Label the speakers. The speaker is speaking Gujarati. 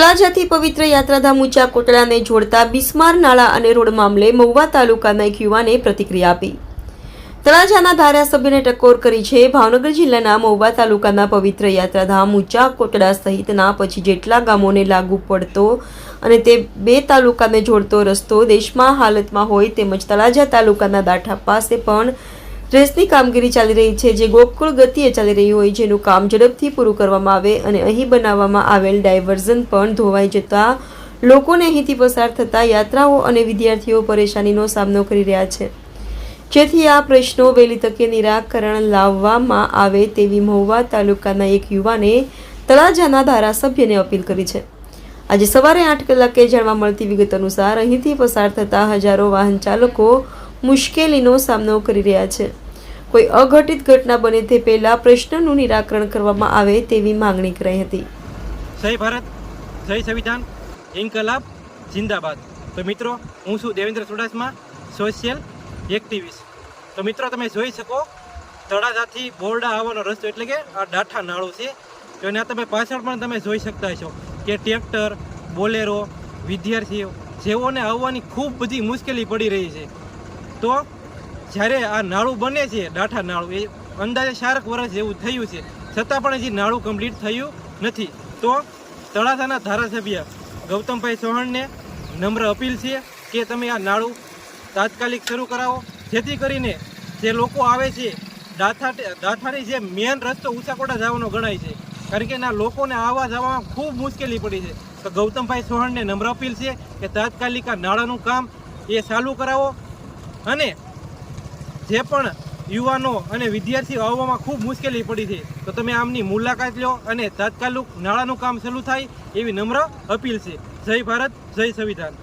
Speaker 1: તળાજાથી પવિત્ર યાત્રાધામ ઊંચા કોટડાને જોડતા બિસ્માર નાળા અને રોડ મામલે મહુવા તાલુકાના એક યુવાને પ્રતિક્રિયા આપી. તળાજાના ધારાસભ્યને ટકોર કરી છે ભાવનગર જિલ્લાના મહુવા તાલુકાના પવિત્ર યાત્રાધામ ઊંચા કોટડા સહિતના પછી જેટલા ગામોને લાગુ પડતો અને તે બે તાલુકાને જોડતો રસ્તો દેશમાં હાલતમાં હોય તેમજ તળાજા તાલુકાના દાઠા પાસે પણ રેસની કામગીરી ચાલી રહી છે, જે ગોકુળ ગતિએ ચાલી રહી હોય, જેનું કામ ઝડપથી પૂરું કરવામાં આવે અને અહીં બનાવવામાં આવેલ ડાયવર્ઝન પણ ધોવાઈ જતા લોકોને અહીંથી પસાર થતા યાત્રાઓ અને વિદ્યાર્થીઓ પરેશાનીનો સામનો કરી રહ્યા છે. જેથી આ પ્રશ્નો વહેલી તકે નિરાકરણ લાવવામાં આવે તેવી મહુવા તાલુકાના એક યુવાને તળાજાના ધારાસભ્યને અપીલ કરી છે. આજે સવારે આઠ કલાકે જાણવા મળતી વિગત અનુસાર અહીંથી પસાર થતા હજારો વાહન ચાલકો મુશ્કેલીનો સામનો કરી રહ્યા છે. કોઈ અઘટિત ઘટના બને તે પહેલા પ્રશ્નનું નિરાકરણ કરવામાં આવે તેવી માંગણી કરાઈ હતી.
Speaker 2: જય ભારત, જય સંવિધાન, ઇન્કલાબ, જિંદાબાદ. તો મિત્રો, હું છું દેવેન્દ્ર ચુડાસમા સોશિયલ એક્ટિવિસ્ટ તો મિત્રો, તમે જોઈ શકો, તળાજાથી બોરડા આવવાનો રસ્તો એટલે કે આ ડાઠા નાળું છે. તો એના તમે પાછળ પણ તમે જોઈ શકતા છો કે ટ્રેક્ટર, બોલેરો, વિદ્યાર્થીઓ, જેઓને આવવાની ખૂબ બધી મુશ્કેલી પડી રહી છે. તો જ્યારે આ નાળું બને છે, ડાઠા નાળું, એ અંદાજે ચારક વર્ષ જેવું થયું છે. છતાં પણ હજી નાળું કમ્પ્લીટ થયું નથી. તો તળાજાના ધારાસભ્ય ગૌતમભાઈ ચૌહાણને નમ્ર અપીલ છે કે તમે આ નાળું તાત્કાલિક શરૂ કરાવો. જેથી કરીને જે લોકો આવે છે દાથા દાથાની જે મેન રસ્તો ઉંચાકોટા જવાનો ગણાય છે. કારણ કે એના લોકોને આવવા જવામાં ખૂબ મુશ્કેલી પડી છે. તો ગૌતમભાઈ ચૌહાણને નમ્ર અપીલ છે કે તાત્કાલિક આ નાળાનું કામ એ ચાલુ કરાવો. અને જે પણ યુવાનો અને વિદ્યાર્થીઓ આવવામાં ખૂબ મુશ્કેલી પડી છે, તો તમે આમની મુલાકાત લો અને તાત્કાલિક નાળાનું કામ શરૂ થાય એવી નમ્ર અપીલ છે. જય ભારત, જય સંવિધાન.